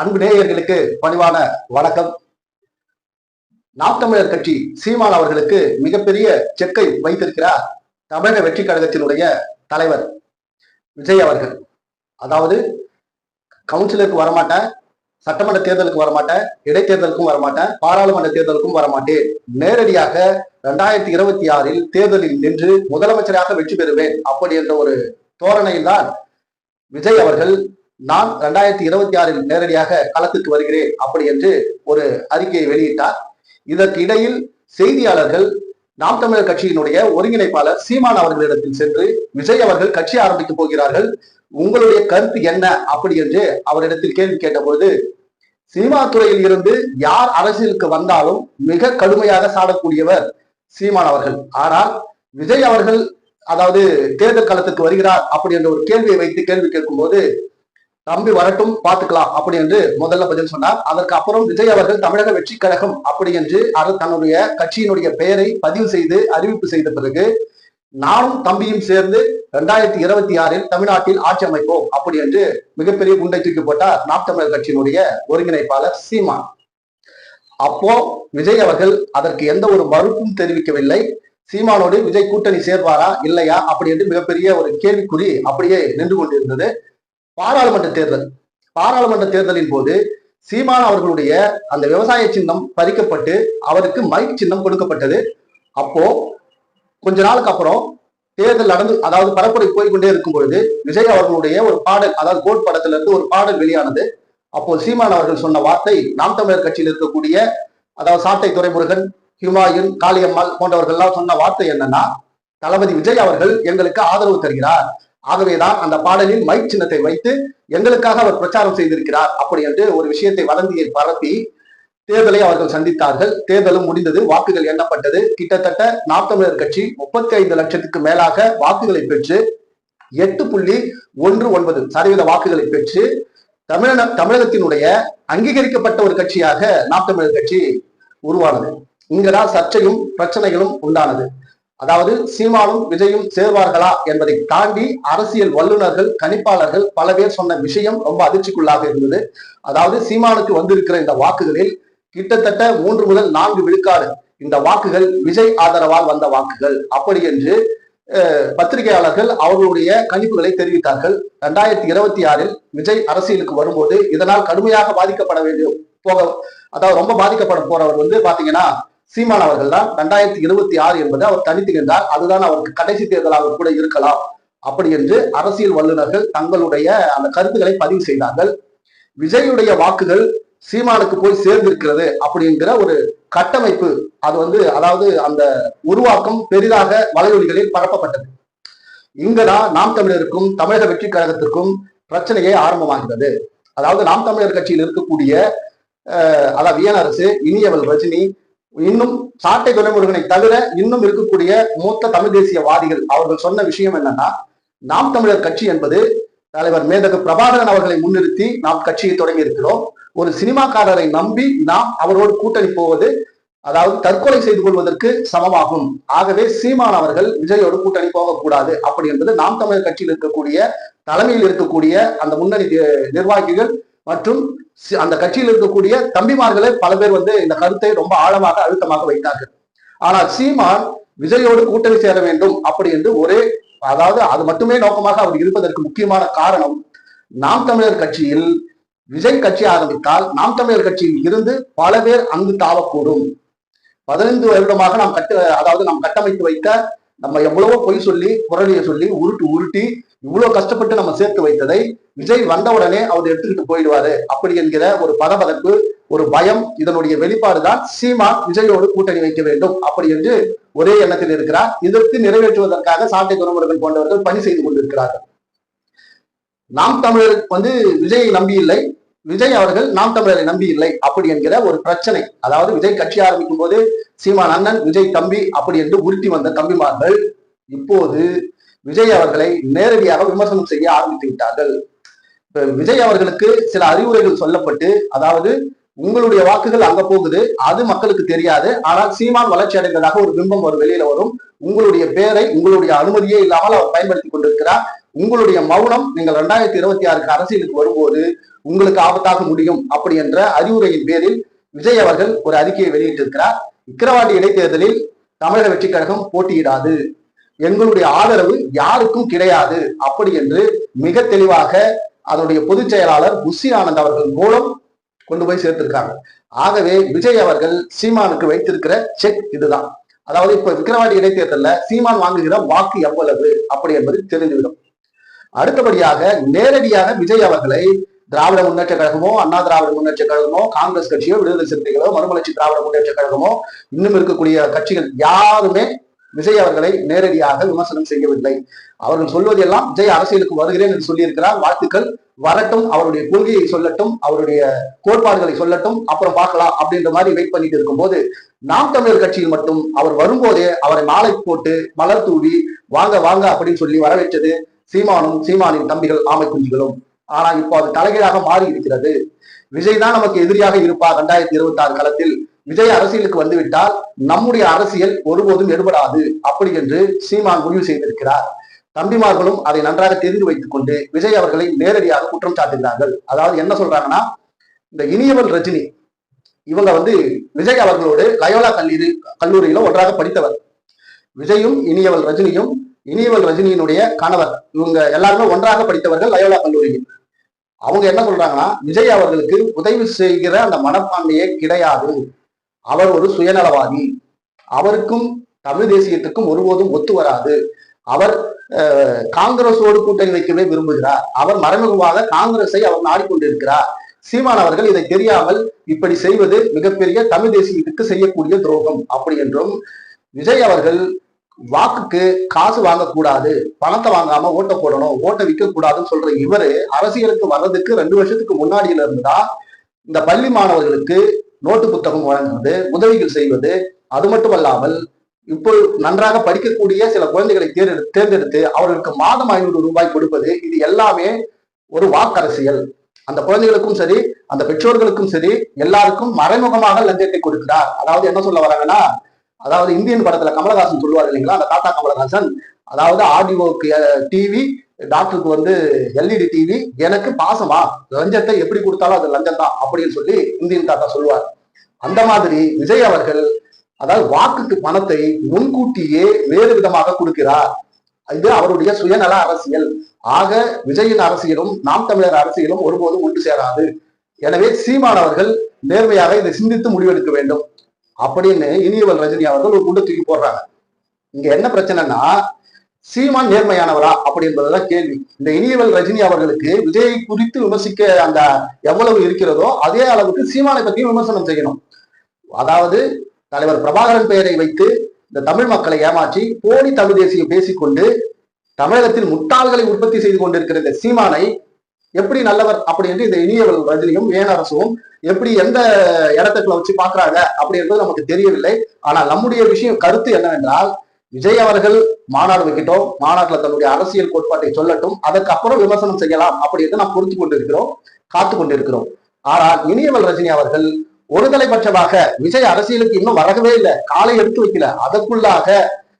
அன்பு நேயர்களுக்கு பணிவான வணக்கம். நாம் தமிழர் கட்சி சீமான் அவர்களுக்கு மிகப்பெரிய செக்கை வைத்திருக்கிறார் தமிழக வெற்றி கழகத்தினுடைய தலைவர் விஜய் அவர்கள். அதாவது கவுன்சிலருக்கு வரமாட்டேன் சட்டமன்ற தேர்தலுக்கு வரமாட்டேன் இடைத்தேர்தலுக்கும் வரமாட்டேன் பாராளுமன்ற தேர்தலுக்கும் வரமாட்டேன். நேரடியாக ரெண்டாயிரத்தி இருபத்தி ஆறில் தேர்தலில் நின்று முதலமைச்சராக வெற்றி பெறுவேன் அப்படி என்ற ஒரு தோரணையில் தான் விஜய் அவர்கள் நான் ரெண்டாயிரத்தி இருபத்தி ஆறில் நேரடியாக களத்துக்கு வருகிறேன் அப்படி என்று ஒரு அறிக்கையை வெளியிட்டார். இதற்கு இடையில் செய்தியாளர்கள் நாம் தமிழர் கட்சியினுடைய ஒருங்கிணைப்பாளர் சீமான் அவர்களிடத்தில் சென்று விஜய் அவர்கள் கட்சி ஆரம்பிக்க போகிறார்கள் உங்களுடைய கருத்து என்ன அப்படி என்று அவரிடத்தில் கேள்வி கேட்டபோது சினிமா துறையில் இருந்து யார் அரசியலுக்கு வந்தாலும் மிக கடுமையாக சாடக்கூடியவர் சீமான் அவர்கள். ஆனால் விஜய் அவர்கள் அதாவது தேர்தல் களத்துக்கு வருகிறார் அப்படி என்ற ஒரு கேள்வியை வைத்து கேள்வி கேட்கும்போது தம்பி வரட்டும் பார்த்துக்கலாம் அப்படி என்று முதல்ல பதில் சொன்னார். அதற்கு அப்புறம் விஜய் அவர்கள் தமிழக வெற்றி கழகம் அப்படி என்று அவர் தன்னுடைய கட்சியினுடைய பெயரை பதிவு செய்து அறிவிப்பு செய்த பிறகு நானும் தம்பியும் சேர்ந்து ரெண்டாயிரத்தி இருபத்தி ஆறில் தமிழ்நாட்டில் ஆட்சி அமைப்போம் அப்படி என்று மிகப்பெரிய குண்டை தூக்கி போட்டார் நாம் தமிழர் கட்சியினுடைய ஒருங்கிணைப்பாளர் சீமா அப்போ விஜய் அவர்கள் அதற்கு எந்த ஒரு மறுப்பும் தெரிவிக்கவில்லை. சீமானோடு விஜய் கூட்டணி சேர்வாரா இல்லையா அப்படி என்று மிகப்பெரிய ஒரு கேள்விக்குறி அப்படியே நின்று கொண்டிருந்தது. பாராளுமன்ற தேர்தல். பாராளுமன்ற தேர்தலின் போது சீமான் அவர்களுடைய அந்த விவசாய சின்னம் பறிக்கப்பட்டு அவருக்கு மைக் சின்னம் கொடுக்கப்பட்டது. அப்போ கொஞ்ச நாளுக்கு அப்புறம் தேர்தல் நடந்து அதாவது பரப்புரை போய்கொண்டே இருக்கும் பொழுது விஜய் அவர்களுடைய ஒரு பாடல் அதாவது கோட் படத்துல இருந்து ஒரு பாடல் வெளியானது. அப்போ சீமான் அவர்கள் சொன்ன வார்த்தை நாம் தமிழர் கட்சியில் இருக்கக்கூடிய அதாவது சாட்டை துறைமுருகன் ஹிமாயுன் காளியம்மாள் போன்றவர்கள்லாம் சொன்ன வார்த்தை என்னன்னா தளபதி விஜய் அவர்கள் எங்களுக்கு ஆதரவு தருகிறார். ஆகவேதான் அந்த பாடலில் மை சின்னத்தை வைத்து எங்களுக்காக அவர் பிரச்சாரம் செய்திருக்கிறார் அப்படி என்று ஒரு விஷயத்தை வதந்தியை பரப்பி தேர்தலை அவர்கள் சந்தித்தார்கள். தேர்தலும் முடிந்தது. வாக்குகள் எண்ணப்பட்டது. கிட்டத்தட்ட நாம் கட்சி முப்பத்தி ஐந்து லட்சத்துக்கு மேலாக வாக்குகளை பெற்று எட்டு புள்ளி ஒன்று ஒன்பது சதவீத வாக்குகளை பெற்று தமிழக தமிழகத்தினுடைய அங்கீகரிக்கப்பட்ட ஒரு கட்சியாக நாம் தமிழர் கட்சி உருவானது. இங்கதான் சர்ச்சையும் பிரச்சனைகளும் உண்டானது. அதாவது சீமானும் விஜயும் சேர்வார்களா என்பதை தாண்டி அரசியல் வல்லுநர்கள் கணிப்பாளர்கள் பல பேர் சொன்ன விஷயம் ரொம்ப அதிர்ச்சிக்குள்ளாக இருந்தது. அதாவது சீமானுக்கு வந்திருக்கிற இந்த வாக்குகளில் கிட்டத்தட்ட மூன்று முதல் நான்கு விழுக்காடு இந்த வாக்குகள் விஜய் ஆதரவால் வந்த வாக்குகள். அப்படி என்று பத்திரிகையாளர்கள் அவர்களுடைய கணிப்புகளை தெரிவித்தார்கள். இரண்டாயிரத்தி இருபத்தி ஆறில் விஜய் அரசியலுக்கு வரும்போது இதனால் கடுமையாக பாதிக்கப்பட வேண்டும் போக அதாவது ரொம்ப பாதிக்கப்பட போறவர் வந்து பாத்தீங்கன்னா சீமான் அவர்கள் தான் ரெண்டாயிரத்தி இருபத்தி ஆறு என்பதை அவர் தனித்துகின்றார் அதுதான் அவருக்கு கடைசி தேர்தலாக கூட இருக்கலாம். அப்படி என்று அரசியல் வல்லுநர்கள் தங்களுடைய அந்த கருத்துக்களை பதிவு செய்தார்கள். விஜயுடைய வாக்குகள் சீமானுக்கு போய் சேர்ந்திருக்கிறது அப்படிங்கிற ஒரு கட்டமைப்பு அது வந்து அதாவது அந்த உருவாக்கம் பெரிதாக வலையொலிகளில் பரப்பப்பட்டது. இங்கதான் நாம் தமிழருக்கும் தமிழக வெற்றி கழகத்திற்கும் பிரச்சனையே ஆரம்பமாகிறது. அதாவது நாம் தமிழர் கட்சியில் இருக்கக்கூடிய அதாவது வியனரசு இனியவள் ரஜினி இன்னும் சாட்டை துறைமுருகனை தவிர இன்னும் இருக்கக்கூடிய மூத்த தமிழ் தேசியவாதிகள் அவர்கள் சொன்ன விஷயம் என்னன்னா நாம் தமிழர் கட்சி என்பது தலைவர் மேதகு பிரபாகரன் அவர்களை முன்னிறுத்தி நாம் கட்சியை தொடங்கி இருக்கிறோம். ஒரு சினிமாக்காரரை நம்பி நாம் அவரோடு கூட்டணி போவது அதாவது தற்கொலை செய்து கொள்வதற்கு சமமாகும். ஆகவே சீமான் அவர்கள் விஜயோடு கூட்டணி போகக்கூடாது. அப்படி என்பது நாம் தமிழர் கட்சியில் இருக்கக்கூடிய தலைமையில் இருக்கக்கூடிய அந்த முன்னணி நிர்வாகிகள் மற்றும் அந்த கட்சியில் இருக்கக்கூடிய தம்பிமார்களே பல பேர் வந்து இந்த கருத்தை ரொம்ப ஆழமாக அழுத்தமாக வைத்தார்கள். ஆனால் சீமான் விஜயோடு கூட்டணி சேர வேண்டும் அப்படி என்று ஒரே அதாவது அது மட்டுமே நோக்கமாக அவர் இருப்பதற்கு முக்கியமான காரணம் நாம் தமிழர் கட்சியில் விஜய் கட்சி ஆரம்பித்தால் நாம் தமிழர் கட்சியில் இருந்து பல பேர் அங்கு தாவக்கூடும். பதினைந்து வருடமாக நாம் கட்டு அதாவது நாம் கட்டமைத்து வைத்த நம்ம எவ்வளவோ பொய் சொல்லி புரளிய சொல்லி உருட்டு உருட்டி இவ்வளவு கஷ்டப்பட்டு நம்ம சேர்த்து வைத்ததை விஜய் வந்தவுடனே அவர் எடுத்துக்கிட்டு போயிடுவாரு. அப்படி என்கிற ஒரு பதபதப்பு ஒரு பயம் இதனுடைய வெளிப்பாடு தான் சீமான் விஜயோடு கூட்டணி வைக்க வேண்டும். அப்படி என்று ஒரே எண்ணத்தில் இருக்கிறார். இதற்கு நிறைவேற்றுவதற்காக சாட்டை துறமுறைகள் போன்றவர்கள் பணி செய்து கொண்டிருக்கிறார்கள். நாம் தமிழர் வந்து விஜயை நம்பியில்லை விஜய் அவர்கள் நாம் தமிழரை நம்பி இல்லை அப்படி என்கிற ஒரு பிரச்சனை. அதாவது விஜய் கட்சி ஆரம்பிக்கும் போது சீமான் அண்ணன் விஜய் தம்பி அப்படி என்று உருட்டி வந்த தம்பிமார்கள் இப்போது விஜய் அவர்களை நேரடியாக விமர்சனம் செய்ய ஆரம்பித்து விட்டார்கள். விஜய் அவர்களுக்கு சில அறிவுரைகள் சொல்லப்பட்டு அதாவது உங்களுடைய வாக்குகள் அங்க போகுது அது மக்களுக்கு தெரியாது ஆனால் சீமான் வளர்ச்சி அடைந்ததாக ஒரு பிம்பம் ஒரு வெளியில வரும். உங்களுடைய பேரை உங்களுடைய அனுமதியே இல்லாமல் அவர் பயன்படுத்தி கொண்டிருக்கிறார். உங்களுடைய மௌனம் நீங்கள் ரெண்டாயிரத்தி இருபத்தி ஆறுக்கு அரசியலுக்கு வரும்போது உங்களுக்கு ஆபத்தாக முடியும் அப்படி என்ற அறிவுரையின் பேரில் விஜய் அவர்கள் ஒரு அறிக்கையை வெளியிட்டிருக்கிறார். விக்கிரவாண்டி இடைத்தேர்தலில் தமிழக வெற்றிக் கழகம் போட்டியிடாது. எங்களுடைய ஆதரவு யாருக்கும் கிடையாது அப்படி என்று மிக தெளிவாக அதனுடைய பொதுச் செயலாளர் புஷி ஆனந்த் அவர்கள் மூலம் கொண்டு போய் சேர்த்திருக்காங்க. ஆகவே விஜய் அவர்கள் சீமானுக்கு வைத்திருக்கிற செக் இதுதான். அதாவது இப்ப விக்கிரவாண்டி இடைத்தேர்தலில் சீமான் வாங்குகிற வாக்கு எவ்வளவு அப்படி என்பது தெரிந்துவிடும். அடுத்தபடியாக நேரடியாக விஜய் அவர்களை திராவிட முன்னேற்ற கழகமோ அண்ணா திராவிட முன்னேற்ற கழகமோ காங்கிரஸ் கட்சியோ விடுதலை சிறுத்தைகளோ மறுமலர்ச்சி திராவிட முன்னேற்ற கழகமோ இன்னும் இருக்கக்கூடிய கட்சிகள் யாருமே விஜய் அவர்களை நேரடியாக விமர்சனம் செய்யவில்லை. அவர்கள் சொல்வதெல்லாம் விஜய் அரசியலுக்கு வருகிறேன் என்று சொல்லியிருக்கிறார். வாழ்த்துக்கள். வரட்டும் அவருடைய கொள்கையை சொல்லட்டும் அவருடைய கோட்பாடுகளை சொல்லட்டும் அப்புறம் பார்க்கலாம் அப்படின்ற மாதிரி வெயிட் பண்ணிட்டு இருக்கும்போது நாம் தமிழர் கட்சியில் மட்டும் அவர் வரும்போதே அவரை மாலை போட்டு மலர் தூவி வாங்க வாங்க அப்படின்னு சொல்லி வரவேற்றது. சீமானும் சீமானின் தம்பிகள் ஆமை குஞ்சுகளும். ஆனா இப்போ அது தலைகீழாக மாறி இருக்கிறது. விஜய் தான் நமக்கு எதிரியாக இருப்பார் ரெண்டாயிரத்தி இருபத்தி ஆறு காலத்தில். விஜய் அரசியலுக்கு வந்துவிட்டால் நம்முடைய அரசியல் ஒருபோதும் எடுபடாது. அப்படி என்று சீமான் முடிவு செய்திருக்கிறார். தம்பிமார்களும் அதை நன்றாக தெரிந்து வைத்துக் கொண்டு விஜய் அவர்களை நேரடியாக குற்றம் சாட்டுகிறார்கள். அதாவது என்ன சொல்றாங்கன்னா இந்த இனியவள் ரஜினி இவங்க வந்து விஜய் அவர்களோடு லயோலா கல்லூரி கல்லூரியில ஒன்றாக படித்தவர். விஜயும் இனியவள் ரஜினியும் இனியவள் ரஜினியினுடைய கணவர். இவங்க எல்லாருமே ஒன்றாக படித்தவர்கள் லயோலா கல்லூரியில். அவங்க என்ன சொல்றாங்கன்னா விஜய் அவர்களுக்கு உதவி செய்கிற அந்த மனப்பான்மையே கிடையாது. அவர் ஒரு சுயநலவாதி. அவருக்கும் தமிழ் தேசியத்துக்கும் ஒருபோதும் ஒத்து வராது. அவர் காங்கிரஸோடு கூட்டணி வைக்கவே விரும்புகிறார். அவர் மறைமுகமாக காங்கிரஸை அவர் நாடிக்கொண்டிருக்கிறார். சீமான் அவர்கள் இதை தெரியாமல் இப்படி செய்வது மிகப்பெரிய தமிழ் தேசியத்துக்கு செய்யக்கூடிய துரோகம். அப்படி என்றும் விஜய் அவர்கள் வாக்குக்கு காசு வாங்கக்கூடாது பணத்தை வாங்காம ஓட்ட போடணும் ஓட்டை விற்க கூடாதுன்னு சொல்ற இவரு அரசியலுக்கு வர்றதுக்கு ரெண்டு வருஷத்துக்கு முன்னாடியில இருந்தா இந்த பள்ளி மாணவர்களுக்கு நோட்டு புத்தகம் வழங்குவது உதவிகள் செய்வது அது மட்டுமல்லாமல் இப்போ நன்றாக படிக்கக்கூடிய சில குழந்தைகளை தேர்ந்தெடு தேர்ந்தெடுத்து அவர்களுக்கு மாதம் ஐநூறு ரூபாய் கொடுப்பது இது எல்லாமே ஒரு வாக்கரசியல். அந்த குழந்தைகளுக்கும் சரி அந்த பெற்றோர்களுக்கும் சரி எல்லாருக்கும் மறைமுகமாக லஞ்சத்தை கொடுக்கிறார். அதாவது என்ன சொல்ல வராங்கன்னா அதாவது இந்தியன் படத்துல கமலஹாசன் சொல்லுவார் இல்லைங்களா? அந்த தாத்தா கமலஹாசன். அதாவது ஆடியோக்கு டிவி டாக்டருக்கு வந்து எல்இடி டிவி எனக்கு பாசமா லஞ்சத்தை எப்படி கொடுத்தாலும் அது லஞ்சம் தான் அப்படின்னு சொல்லி இந்தியன் தாத்தா சொல்லுவார். அந்த மாதிரி விஜய் அவர்கள் அதாவது வாக்குக்கு பணத்தை முன்கூட்டியே வேறு விதமாக கொடுக்கிறார். இது அவருடைய சுயநல அரசியல். ஆக விஜயின் அரசியலும் நாம் தமிழர் அரசியலும் ஒருபோதும் ஒன்று சேராது. எனவே சீமான் அவர்கள் நேர்மையாக இதை சிந்தித்து முடிவெடுக்க வேண்டும். அப்படின்னு இனியவல் ரஜினி அவர்கள் ஒரு குண்டு தூக்கி போடுறாங்க. இங்க என்ன பிரச்சனைனா சீமான் நேர்மையானவரா அப்படி என்பதுதான் கேள்வி. இந்த இனியவல் ரஜினி அவர்களுக்கு விஜயை குறித்து விமர்சிக்க அந்த எவ்வளவு இருக்கிறதோ அதே அளவுக்கு சீமானை பற்றியும் விமர்சனம் செய்யணும். அதாவது தலைவர் பிரபாகரன் பெயரை வைத்து இந்த தமிழ் மக்களை ஏமாற்றி போலி தமிழ் தேசியம் பேசிக்கொண்டு தமிழகத்தில் முட்டாள்களை உற்பத்தி செய்து கொண்டிருக்கிற இந்த சீமானை எப்படி நல்லவர் அப்படி என்று இந்த இனியவள் ரஜினியும் ஏனரசும் எப்படி எந்த இடத்துக்குள்ள வச்சு பாக்குறாங்க அப்படி என்பது நமக்கு தெரியவில்லை. ஆனால் நம்முடைய விஷயம் கருத்து என்னவென்றால் விஜய் அவர்கள் மாநாடு வைக்கட்டும் மாநாட்டுல தன்னுடைய அரசியல் கோட்பாட்டை சொல்லட்டும் அதற்கப்புறம் விமர்சனம் செய்யலாம் அப்படி என்று நாம் பொறுத்து கொண்டிருக்கிறோம் காத்து கொண்டிருக்கிறோம். ஆனால் இனியவள் ரஜினி அவர்கள் ஒரு தலைபட்சமாக விஜய் அரசியலுக்கு இன்னும் வரவே இல்லை காலை எடுத்து வைக்கல. அதற்குள்ளாக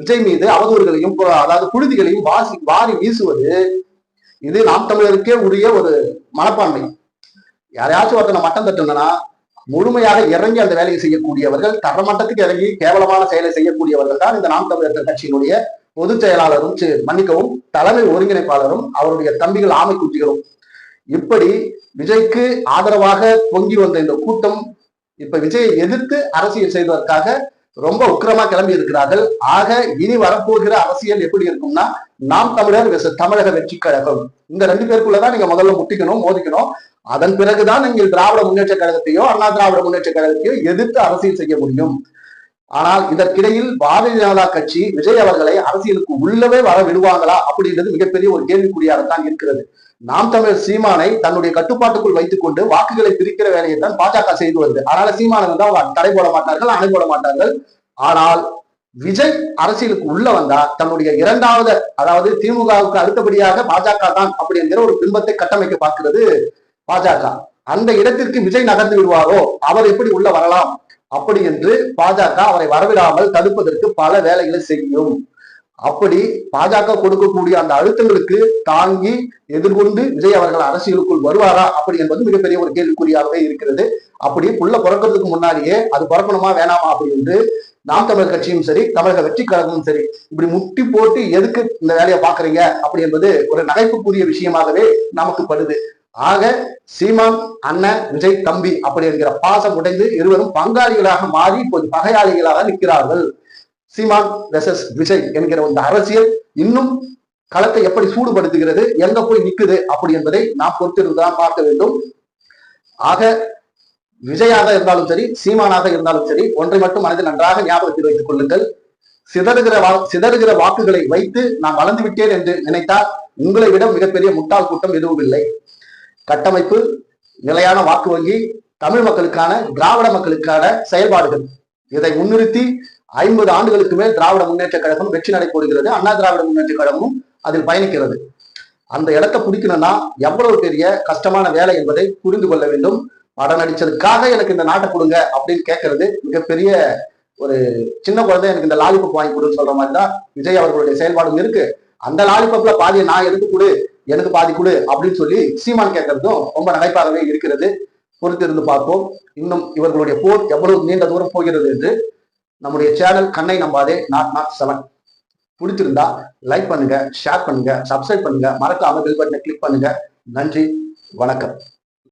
விஜய் மீது அவதூறுகளையும் அதாவது புழுதிகளையும் வாசி வாரி வீசுவது இது நாம் தமிழருக்கே உரிய ஒரு மனப்பான்மை. யாரையாச்சும் ஒருத்தனை மட்டம் தட்டுனா முழுமையாக இறங்கி அந்த வேலையை செய்யக்கூடியவர்கள் தரமட்டத்துக்கு இறங்கி கேவலமான செயலை செய்யக்கூடியவர்கள் தான் இந்த நாம் தமிழர் கட்சியினுடைய பொதுச் செயலாளரும் மன்னிக்கவும் தலைமை ஒருங்கிணைப்பாளரும் அவருடைய தம்பிகள் ஆமை குட்டிகளும் இப்படி விஜய்க்கு ஆதரவாக பொங்கி வந்த இந்த கூட்டம் இப்ப விஜயை எதிர்த்து அரசியல் செய்வதற்காக ரொம்ப உக்கிரமா கிளம்பி இருக்கிறார்கள். ஆக இனி வரப்போகிற அரசியல் எப்படி இருக்கும்னா நாம் தமிழர் தமிழக வெற்றி கழகம். இந்த ரெண்டு பேருக்குள்ளதான் நீங்க முதல்ல முட்டிக்கணும் மோதிக்கணும். அதன் பிறகுதான் நீங்கள் திராவிட முன்னேற்ற கழகத்தையோ அண்ணா திராவிட முன்னேற்ற கழகத்தையோ எதிர்த்து அரசியல் செய்ய முடியும். ஆனால் இதற்கிடையில் பாரதிய ஜனதா கட்சி விஜய் அவர்களை அரசியலுக்கு உள்ளவே வர விடுவாங்களா அப்படின்றது மிகப்பெரிய ஒரு கேள்விக்குறியாகத்தான் இருக்கிறது. நாம் தமிழர் சீமானை தன்னுடைய கட்டுப்பாட்டுக்குள் வைத்துக் கொண்டு வாக்குகளை பிரிக்கிற வேலையை தான் பாஜக செய்து வருது. அதனால சீமானை வந்து அவங்க தடை போட மாட்டார்கள் அணை போட மாட்டார்கள். ஆனால் விஜய் அரசியலுக்கு உள்ள வந்தா தன்னுடைய இரண்டாவது அதாவது திமுகவுக்கு அடுத்தபடியாக பாஜக தான் அப்படிங்கிற ஒரு பிம்பத்தை கட்டமைக்க பார்க்கிறது பாஜக. அந்த இடத்திற்கு விஜய் நகர்ந்து விடுவாரோ அவர் எப்படி உள்ள வரலாம்? அப்படி என்று பாஜக அவரை வரவிடாமல் தடுப்பதற்கு பல வேலைகளை செய்யும். அப்படி பாஜக கொடுக்கக்கூடிய அந்த அழுத்தங்களுக்கு தாங்கி எதிர்கொண்டு விஜய் அவர்கள் அரசியலுக்குள் வருவாரா? அப்படி என்பது மிகப்பெரிய ஒரு கேள்விக்குறியாகவே இருக்கிறது. அப்படி புள்ள பிறக்கிறதுக்கு முன்னாடியே அது பிறக்கணுமா வேணாமா அப்படி என்று நாம் தமிழர் கட்சியும் சரி தமிழக வெற்றி கழகமும் சரி இப்படி முட்டி போட்டு எதுக்கு இந்த வேலையை பாக்குறீங்க அப்படி என்பது ஒரு நகைப்புக்குரிய விஷயமாகவே நமக்கு படுது. ஆக சீமான் அண்ணன் விஜய் தம்பி அப்படி என்கிற பாசம் உடைந்து இருவரும் பங்காளிகளாக மாறி இப்போது பகையாளிகளாக நிற்கிறார்கள். சீமான் வெசஸ் விஜய் என்கிற இந்த அரசியல் இன்னும் களத்தை எப்படி சூடுபடுத்துகிறது எங்க போய் நிக்குது அப்படி என்பதை நாம் பொறுத்திருந்துதான் பார்க்க வேண்டும். ஆக விஜயாக இருந்தாலும் சரி சீமானாக இருந்தாலும் சரி ஒன்றை மட்டும் மனதில் நன்றாக ஞாபகத்தில் வைத்துக் கொள்ளுங்கள். சிதறுகிற வா சிதறுகிற வாக்குகளை வைத்து நான் வளர்ந்து விட்டேன் என்று நினைத்தால் உங்களை விட மிகப்பெரிய முட்டாள் கூட்டம் எதுவும் இல்லை. கட்டமைப்பு நிலையான வாக்கு வங்கி தமிழ் மக்களுக்கான திராவிட மக்களுக்கான செயல்பாடுகள். இதை முன்னிறுத்தி ஐம்பது ஆண்டுகளுக்கு மேல் திராவிட முன்னேற்ற கழகம் வெற்றி நடை போடுகிறது. அண்ணா திராவிட முன்னேற்ற கழகமும் அதில் பயணிக்கிறது. அந்த இடத்தை பிடிக்கணும்னா எவ்வளவு பெரிய கஷ்டமான வேலை என்பதை புரிந்து கொள்ள வேண்டும். படம் நடிச்சதுக்காக எனக்கு இந்த நாட்டை கொடுங்க அப்படின்னு கேட்கறது மிகப்பெரிய ஒரு சின்ன குழந்தை எனக்கு இந்த லாலிபப் வாங்கி கொடுன்னு சொல்ற மாதிரி தான் விஜய் அவர்களுடைய செயல்பாடும் இருக்கு. அந்த லாலிபப்ல பாதியை நான் எடுத்து கொடு? எனக்கு பாதி கொடு அப்படின்னு சொல்லி சீமான் கேட்கறதும் ரொம்ப நகைப்பாகவே இருக்கிறது. பொறுத்திருந்து பார்ப்போம். இன்னும் இவர்களுடைய போர் எவ்வளவு நீண்ட தூரம் போகிறது என்று நம்முடைய சேனல் கண்ணை நம்பாதே நாட் நாட் செவன். பிடிச்சிருந்தா லைக் பண்ணுங்க ஷேர் பண்ணுங்க சப்ஸ்கிரைப் பண்ணுங்க. மறக்காம பெல் பட்டனை கிளிக் பண்ணுங்க. நன்றி வணக்கம்.